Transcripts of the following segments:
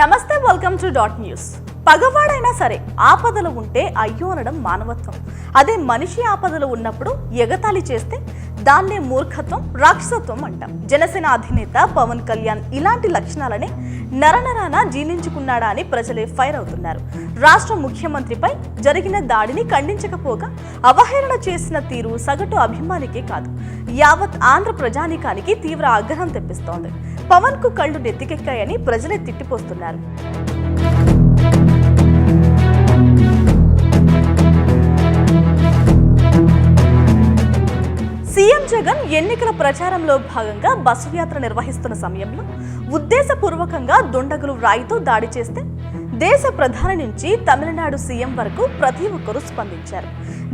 నమస్తే welcome to dot news పగవాడైనా సరే ఆపదలు ఉంటే అయ్యో అనడం మానవత్వం. అదే మనిషి ఆపదలు ఉన్నప్పుడు ఎగతాళి చేస్తే దాన్నే మూర్ఖత్వం రాక్షసత్వం అంటాం. జనసేన అధినేత పవన్ కళ్యాణ్ ఇలాంటి లక్షణాలని నరనరాన జీర్ణించుకున్నాడా అని ప్రజలే ఫైర్ అవుతున్నారు. రాష్ట్ర ముఖ్యమంత్రిపై జరిగిన దాడిని ఖండించకపోగా అవహేళన చేసిన తీరు సగటు అభిమానికే కాదు. యావత్ ఆంధ్ర ప్రజానీకానికి తీవ్ర ఆగ్రహం తెప్పిస్తోంది. పవన్కు కళ్ళు నెత్తికెక్కాయని ప్రజలే తిట్టిపోస్తున్నారు. జగన్ ఎన్నికల ప్రచారంలో భాగంగా బస్సు యాత్ర నిర్వహిస్తున్న సమయంలో ఉద్దేశపూర్వకంగా దుండగులు రాయితో దాడి చేస్తే దేశ ప్రధాని నుంచి తమిళనాడు సీఎం వరకు ప్రతి ఒక్కరూ స్పందించారు.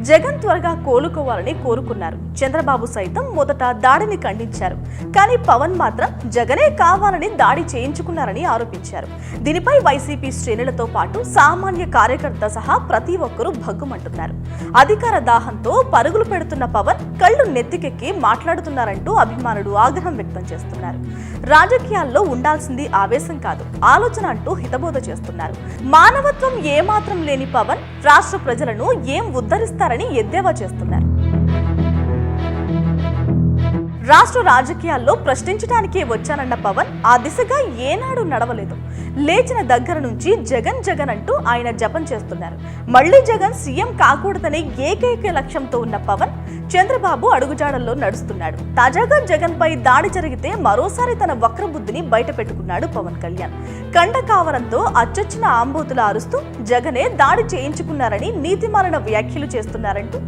జగన్ త్వరగా కోలుకోవాలని కోరుకున్నారు. చంద్రబాబు సైతం మొదట దాడిని ఖండించారు. కానీ పవన్ మాత్రం జగనే కావాలని దాడి చేయించుకున్నారని ఆరోపించారు. దీనిపై వైసీపీ శ్రేణులతో పాటు సామాన్య కార్యకర్త సహా ప్రతి ఒక్కరూ భగ్గుమంటున్నారు. అధికార దాహంతో పరుగులు పెడుతున్న పవన్ కళ్ళు నెత్తికెక్కి మాట్లాడుతున్నారంటూ అభిమానులు ఆగ్రహం వ్యక్తం చేస్తున్నారు. రాజకీయాల్లో ఉండాల్సింది ఆవేశం కాదు ఆలోచన అంటూ హితబోధ చేస్తున్నారు. మానవత్వం ఏమాత్రం లేని పవన్ రాష్ట్ర ప్రజలను ఏం ఉద్ధరిస్తారని ఎద్దేవా చేస్తున్నారు. రాష్ట్ర రాజకీయాల్లో ప్రశ్నించడానికే వచ్చానన్న పవన్ ఆ దిశగా ఏనాడు నడవలేదు. లేచిన దగ్గర నుంచి జగన్ జగన్ అంటూ ఆయన జపం చేస్తున్నారు. మళ్ళీ జగన్ సీఎం కాకూడదనే ఏకైక లక్ష్యంతో ఉన్న పవన్ చంద్రబాబు అడుగుజాడల్లో నడుస్తున్నాడు. తాజాగా జగన్ పై దాడి జరిగితే మరోసారి తన వక్రబుద్ధిని బయట పెట్టుకున్నాడు పవన్ కళ్యాణ్. కండ కావడంతో అచ్చొచ్చిన ఆంబోతులు అరుస్తూ జగనే దాడి చేయించుకున్నారని నీతిమాలిన వ్యాఖ్యలు చేస్తున్నారంటూ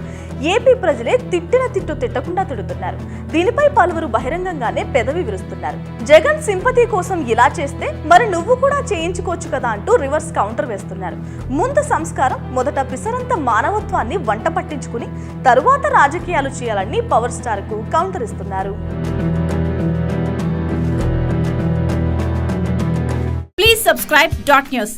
ఏపీ ప్రజలే తిట్టిన తిట్టు తిట్టకుండా తిడుతున్నారు. దీనిపై పలువురు బహిరంగంగానే పెదవి విరుస్తున్నారు. జగన్ సింపతి కోసం ఇలా చేస్తే మరి నువ్వు కూడా చేయించుకోవచ్చు కదా అంటూ రివర్స్ కౌంటర్ వేస్తున్నారు. ముందు సంస్కారం మొదట పిసరంత మానవత్వాన్ని వంట పట్టించుకుని తరువాత రాజకీయ రాజకీయాలు చేయాలని పవర్ స్టార్కు కౌంటర్ ఇస్తున్నారు. Please subscribe dot news